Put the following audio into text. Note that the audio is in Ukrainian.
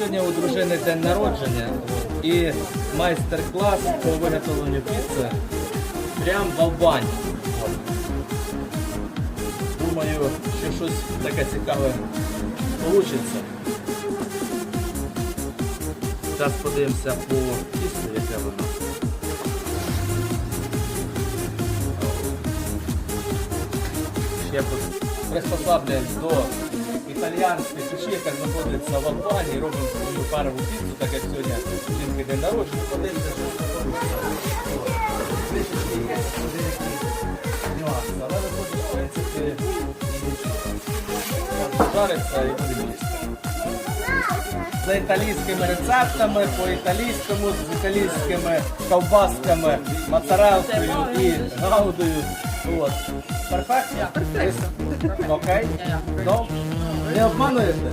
Сьогодні у дружини день народження і майстер-клас по виготовленню піци прям балбань. От. Думаю, що щось таке цікаве вийде. Зараз подивимося по пісню, яке воно. Ще тут до італіянської печі, яка знаходиться в Албанії, робимо свою парову піцу, так як сьогодні жінки день народження, подивимося, що нюанси, але виходить, в принципі, Жариться і буде їсти. За італійськими рецептами, по італійському, з італійськими ковбасками, моцарелкою і гаудою. От. Перфектно? Окей? Ну, Öyle yapman da yeter.